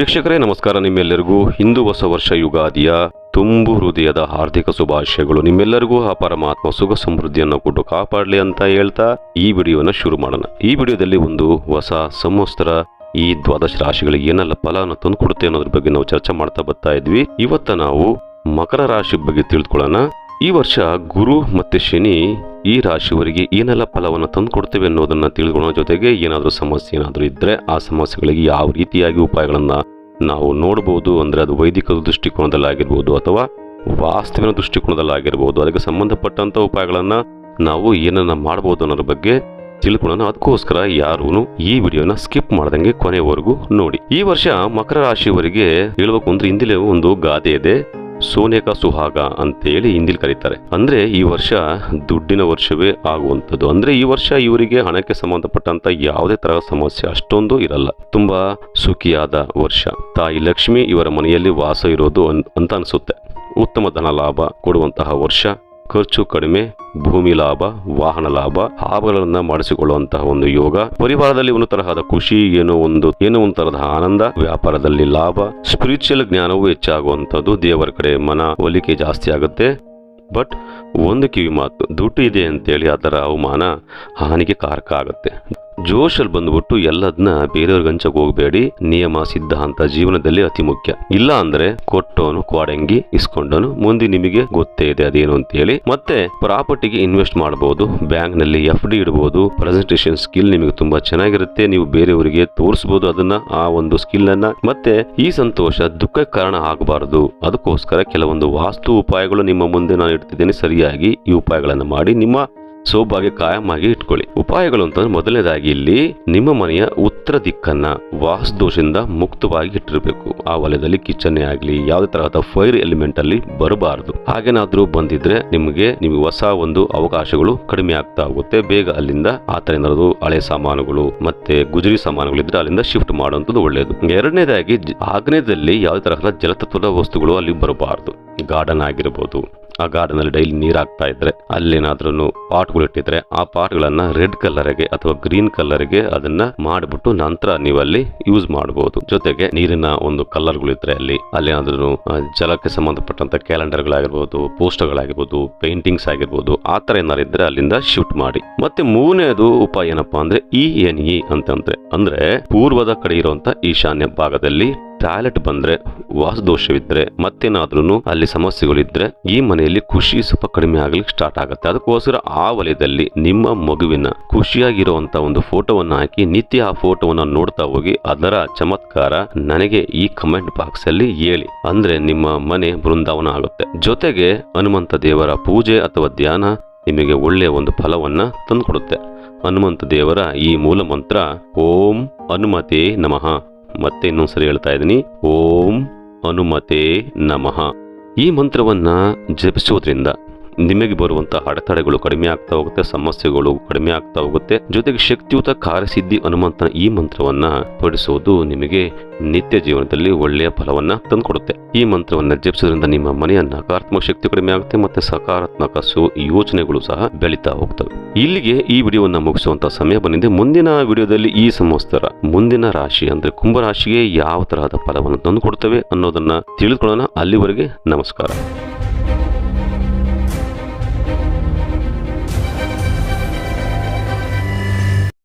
ವೀಕ್ಷಕರೇ, ನಮಸ್ಕಾರ. ನಿಮ್ಮೆಲ್ಲರಿಗೂ ಹಿಂದೂ ಹೊಸ ವರ್ಷ ಯುಗಾದಿಯ ತುಂಬು ಹೃದಯದ ಹಾರ್ದಿಕ ಶುಭಾಶಯಗಳು. ನಿಮ್ಮೆಲ್ಲರಿಗೂ ಆ ಪರಮಾತ್ಮ ಸುಖ ಸಮೃದ್ಧಿಯನ್ನು ಕೊಟ್ಟು ಕಾಪಾಡಲಿ ಅಂತ ಹೇಳ್ತಾ ಈ ವಿಡಿಯೋನ ಶುರು ಮಾಡೋಣ. ಈ ವಿಡಿಯೋದಲ್ಲಿ ಒಂದು ಹೊಸ ಸಂವತ್ಸರ ಈ ದ್ವಾದಶ ರಾಶಿಗಳಿಗೆ ಏನೆಲ್ಲ ಫಲವನ್ನು ತಂದು ಕೊಡುತ್ತೆ ಅನ್ನೋದ್ರ ಬಗ್ಗೆ ನಾವು ಚರ್ಚೆ ಮಾಡ್ತಾ ಬರ್ತಾ ಇದ್ವಿ. ಇವತ್ತ ನಾವು ಮಕರ ರಾಶಿ ಬಗ್ಗೆ ತಿಳ್ಕೊಳ್ಳೋಣ. ಈ ವರ್ಷ ಗುರು ಮತ್ತೆ ಶನಿ ಈ ರಾಶಿಯವರಿಗೆ ಏನೆಲ್ಲ ಫಲವನ್ನು ತಂದು ಕೊಡ್ತೇವೆ ಅನ್ನೋದನ್ನು ತಿಳ್ಕೊಳ್ಳೋ ಜೊತೆಗೆ ಏನಾದರೂ ಸಮಸ್ಯೆ ಏನಾದರೂ ಇದ್ದರೆ ಆ ಸಮಸ್ಯೆಗಳಿಗೆ ಯಾವ ರೀತಿಯಾಗಿ ಉಪಾಯಗಳನ್ನು ನಾವು ನೋಡಬಹುದು ಅಂದರೆ ಅದು ವೈದಿಕ ದೃಷ್ಟಿಕೋನದಲ್ಲಾಗಿರ್ಬೋದು ಅಥವಾ ವಾಸ್ತವಿನ ದೃಷ್ಟಿಕೋನದಲ್ಲಾಗಿರ್ಬೋದು, ಅದಕ್ಕೆ ಸಂಬಂಧಪಟ್ಟಂಥ ಉಪಾಯಗಳನ್ನು ನಾವು ಏನನ್ನ ಮಾಡ್ಬೋದು ಅನ್ನೋದ್ರ ಬಗ್ಗೆ ತಿಳ್ಕೊಳ್ಳೋಣ. ಅದಕ್ಕೋಸ್ಕರ ಯಾರೂ ಈ ವಿಡಿಯೋನ ಸ್ಕಿಪ್ ಮಾಡ್ದಂಗೆ ಕೊನೆವರೆಗೂ ನೋಡಿ. ಈ ವರ್ಷ ಮಕರ ರಾಶಿಯವರಿಗೆ ಹೇಳಬೇಕು ಅಂದ್ರೆ ಹಿಂದಿಲೇ ಒಂದು ಗಾದೆ ಇದೆ. ಸೋನೆಕ ಸುಹಾಗ ಅಂತೇಳಿ ಹಿಂದಿಲ್ ಕರೀತಾರೆ. ಅಂದ್ರೆ ಈ ವರ್ಷ ದುಡ್ಡಿನ ವರ್ಷವೇ ಆಗುವಂಥದ್ದು. ಅಂದ್ರೆ ಈ ವರ್ಷ ಇವರಿಗೆ ಹಣಕ್ಕೆ ಸಂಬಂಧಪಟ್ಟಂತ ಯಾವುದೇ ತರಹ ಸಮಸ್ಯೆ ಅಷ್ಟೊಂದು ಇರಲ್ಲ. ತುಂಬಾ ಸುಖಿಯಾದ ವರ್ಷ. ತಾಯಿ ಲಕ್ಷ್ಮಿ ಇವರ ಮನೆಯಲ್ಲಿ ವಾಸ ಇರೋದು ಅಂತ ಅನಿಸುತ್ತೆ. ಉತ್ತಮ ಧನ ಲಾಭ ಕೊಡುವಂತಹ ವರ್ಷ. ಖರ್ಚು ಕಡಿಮೆ, ಭೂಮಿ ಲಾಭ, ವಾಹನ ಲಾಭ ಲಾಭಗಳನ್ನ ಮಾಡಿಸಿಕೊಳ್ಳುವಂತಹ ಒಂದು ಯೋಗ. ಪರಿವಾರದಲ್ಲಿ ಒಂದು ತರಹದ ಖುಷಿ, ಏನೋ ಒಂದು ಏನೋ ಒಂದು ತರಹದ ಆನಂದ. ವ್ಯಾಪಾರದಲ್ಲಿ ಲಾಭ. ಸ್ಪಿರಿಚುವಲ್ ಜ್ಞಾನವು ಹೆಚ್ಚಾಗುವಂಥದ್ದು. ದೇವರ ಕಡೆ ಮನ ಒಲಿಕೆ ಜಾಸ್ತಿ ಆಗುತ್ತೆ. ಬಟ್ ಒಂದು ಕಿವಿ ಮಾತು, ದುಡ್ಡು ಇದೆ ಅಂತೇಳಿ ಅದರ ಅವಮಾನ ಹಾನಿಗೆ ಕಾರಕ ಆಗುತ್ತೆ. ಜೋಶಲ್ಲಿ ಬಂದ್ಬಿಟ್ಟು ಎಲ್ಲದನ್ನ ಬೇರೆಯವ್ರಿಗೆ ಹಂಚಕ್ ಹೋಗಬೇಡಿ, ನಿಯಮ, ಸಿದ್ಧಾಂತ ಜೀವನದಲ್ಲಿ ಅತಿ ಮುಖ್ಯ. ಇಲ್ಲ ಅಂದ್ರೆ ಕೊಟ್ಟೋನು ಕ್ವಾಡಂಗಿ ಇಸ್ಕೊಂಡೋನು ಮುಂದೆ ನಿಮಗೆ ಗೊತ್ತೇ ಇದೆ ಅದೇನು ಅಂತ ಹೇಳಿ ಮತ್ತೆ ಪ್ರಾಪರ್ಟಿಗೆ ಇನ್ವೆಸ್ಟ್ ಮಾಡಬಹುದು ಬ್ಯಾಂಕ್ನಲ್ಲಿ ಎಫ್ ಡಿ ಇಡಬಹುದು ಪ್ರೆಸೆಂಟೇಷನ್ ಸ್ಕಿಲ್ ನಿಮಗೆ ತುಂಬಾ ಚೆನ್ನಾಗಿರುತ್ತೆ, ನೀವು ಬೇರೆಯವರಿಗೆ ತೋರಿಸಬಹುದು ಅದನ್ನ, ಆ ಒಂದು ಸ್ಕಿಲ್ ಅನ್ನ ಮತ್ತೆ ಈ ಸಂತೋಷ ದುಃಖಕ್ಕೆ ಕಾರಣ ಆಗಬಾರದು. ಅದಕ್ಕೋಸ್ಕರ ಕೆಲವೊಂದು ವಾಸ್ತು ಉಪಾಯಗಳು ನಿಮ್ಮ ಮುಂದೆ ನಾನು ಇಡ್ತಿದ್ದೇನೆ ಸರಿಯಾಗಿ ಈ ಉಪಾಯಗಳನ್ನು ಮಾಡಿ ನಿಮ್ಮ ಸೌಭಾಗ್ಯ ಕಾಯಮಾಗಿ ಇಟ್ಕೊಳ್ಳಿ. ಉಪಾಯಗಳು ಅಂತಂದ್ರೆ ಮೊದಲನೇದಾಗಿ ಇಲ್ಲಿ ನಿಮ್ಮ ಮನೆಯ ಉತ್ತರ ದಿಕ್ಕನ್ನ ವಾಸ್ತುದೋಷದಿಂದ ಮುಕ್ತವಾಗಿ ಇಟ್ಟಿರಬೇಕು. ಆ ವಲಯದಲ್ಲಿ ಕಿಚನ್ ಆಗಲಿ, ಯಾವುದೇ ತರಹದ ಫೈರ್ ಎಲಿಮೆಂಟ್ ಅಲ್ಲಿ ಬರಬಾರದು. ಹಾಗೇನಾದ್ರೂ ಬಂದಿದ್ರೆ ನಿಮಗೆ ನಿಮಗೆ ಹೊಸ ಒಂದು ಅವಕಾಶಗಳು ಕಡಿಮೆ ಆಗ್ತಾ ಹೋಗುತ್ತೆ. ಬೇಗ ಅಲ್ಲಿಂದ ಆತರ ಏನಾದ್ರು ಹಳೆ ಸಾಮಾನುಗಳು ಮತ್ತೆ ಗುಜರಿ ಸಾಮಾನುಗಳು ಇದ್ರೆ ಅಲ್ಲಿಂದ ಶಿಫ್ಟ್ ಮಾಡುವಂಥದ್ದು ಒಳ್ಳೆಯದು ಎರಡನೇದಾಗಿ ಆಗ್ನೇಯದಲ್ಲಿ ಯಾವುದೇ ತರಹದ ಜಲತತ್ವದ ವಸ್ತುಗಳು ಅಲ್ಲಿ ಬರಬಾರದು. ಗಾರ್ಡನ್ ಆಗಿರ್ಬೋದು ಆ ಗಾರ್ಡನ್ ಅಲ್ಲಿ ಡೈಲಿ ನೀರ್ ಹಾಕ್ತಾ ಇದ್ರೆ ಅಲ್ಲೇನಾದ್ರೂ ಪಾಟ್ಗಳು ಇಟ್ಟಿದ್ರೆ, ಆ ಪಾಟ್ಗಳನ್ನ ರೆಡ್ ಕಲರ್ಗೆ ಅಥವಾ ಗ್ರೀನ್ ಕಲರ್ಗೆ ಅದನ್ನ ಮಾಡಿಬಿಟ್ಟು ನಂತರ ನೀವು ಅಲ್ಲಿ ಯೂಸ್ ಮಾಡಬಹುದು ಜೊತೆಗೆ ನೀರಿನ ಒಂದು ಕಲರ್ಗಳು ಇದ್ರೆ ಅಲ್ಲಿ ಅಲ್ಲೇನಾದ್ರೂ ಜಲಕ್ಕೆ ಸಂಬಂಧಪಟ್ಟಂತ ಕ್ಯಾಲೆಂಡರ್ಗಳಾಗಿರ್ಬೋದು, ಪೋಸ್ಟರ್ಗಳಾಗಿರ್ಬೋದು, ಪೇಂಟಿಂಗ್ಸ್ ಆಗಿರ್ಬೋದು, ಆ ತರ ಏನಾರು ಇದ್ರೆ ಅಲ್ಲಿಂದ ಶೂಟ್ ಮಾಡಿ. ಮತ್ತೆ ಮೂರನೇದು ಉಪಾಯ ಏನಪ್ಪಾ ಅಂದ್ರೆ ಇ ಎನ್ ಇ ಅಂತಂದ್ರೆ ಅಂದ್ರೆ ಪೂರ್ವದ ಕಡೆ ಇರುವಂತ ಈಶಾನ್ಯ ಭಾಗದಲ್ಲಿ ಟಾಯ್ಲೆಟ್ ಬಂದ್ರೆ, ವಾಸದೋಷವಿದ್ರೆ ಮತ್ತೇನಾದ್ರೂ ಅಲ್ಲಿ ಸಮಸ್ಯೆಗಳಿದ್ರೆ, ಈ ಮನೆಯಲ್ಲಿ ಖುಷಿ ಸ್ವಲ್ಪ ಕಡಿಮೆ ಆಗ್ಲಿಕ್ಕೆ ಸ್ಟಾರ್ಟ್ ಆಗುತ್ತೆ. ಅದಕ್ಕೋಸ್ಕರ ಆ ವಲಯದಲ್ಲಿ ನಿಮ್ಮ ಮಗುವಿನ ಖುಷಿಯಾಗಿರುವಂತ ಒಂದು ಫೋಟೋವನ್ನು ಹಾಕಿ, ನಿತ್ಯ ಆ ಫೋಟೋವನ್ನ ನೋಡ್ತಾ ಹೋಗಿ, ಅದರ ಚಮತ್ಕಾರ ನನಗೆ ಈ ಕಮೆಂಟ್ ಬಾಕ್ಸ್ ಅಲ್ಲಿ ಹೇಳಿ. ಅಂದ್ರೆ ನಿಮ್ಮ ಮನೆ ಬೃಂದಾವನ ಆಗುತ್ತೆ. ಜೊತೆಗೆ ಹನುಮಂತ ದೇವರ ಪೂಜೆ ಅಥವಾ ಧ್ಯಾನ ನಿಮಗೆ ಒಳ್ಳೆಯ ಒಂದು ಫಲವನ್ನ ತಂದುಕೊಡುತ್ತೆ. ಹನುಮಂತ ದೇವರ ಈ ಮೂಲ ಮಂತ್ರ, ಓಂ ಹನುಮತೇ ನಮಃ. ಮತ್ತೆ ಇನ್ನೊಂದ್ಸರಿ ಹೇಳ್ತಾ ಇದ್ದೀನಿ. ಓಂ ಅನುಮತೆ ನಮಃ. ಈ ಮಂತ್ರವನ್ನ ಜಪಿಸೋದ್ರಿಂದ ನಿಮಗೆ ಬರುವಂತಹ ಅಡೆತಡೆಗಳು ಕಡಿಮೆ ಆಗ್ತಾ ಹೋಗುತ್ತೆ, ಸಮಸ್ಯೆಗಳು ಕಡಿಮೆ ಆಗ್ತಾ ಹೋಗುತ್ತೆ. ಜೊತೆಗೆ ಶಕ್ತಿಯುತ ಕಾರ್ಯಸಿದ್ಧಿ ಹನುಮಂತನ ಈ ಮಂತ್ರವನ್ನ ಪಡಿಸುವುದು ನಿಮಗೆ ನಿತ್ಯ ಜೀವನದಲ್ಲಿ ಒಳ್ಳೆಯ ಫಲವನ್ನ ತಂದುಕೊಡುತ್ತೆ. ಈ ಮಂತ್ರವನ್ನ ಜಪಿಸೋದ್ರಿಂದ ನಿಮ್ಮ ಮನೆಯ ನಕಾರಾತ್ಮಕ ಶಕ್ತಿ ಕಡಿಮೆ ಆಗುತ್ತೆ ಮತ್ತೆ ಸಕಾರಾತ್ಮಕ ಸು ಯೋಚನೆಗಳು ಸಹ ಬೆಳೀತಾ ಹೋಗ್ತವೆ. ಇಲ್ಲಿಗೆ ಈ ವಿಡಿಯೋವನ್ನ ಮುಗಿಸುವಂತ ಸಮಯ ಬಂದಿದೆ. ಮುಂದಿನ ವಿಡಿಯೋದಲ್ಲಿ ಈ ಸಂವತ್ಸರ ಮುಂದಿನ ರಾಶಿ ಅಂದ್ರೆ ಕುಂಭರಾಶಿಗೆ ಯಾವ ತರಹದ ಫಲವನ್ನು ತಂದು ಕೊಡ್ತವೆ ಅನ್ನೋದನ್ನ ತಿಳಿದುಕೊಳ್ಳೋಣ. ಅಲ್ಲಿವರೆಗೆ ನಮಸ್ಕಾರ.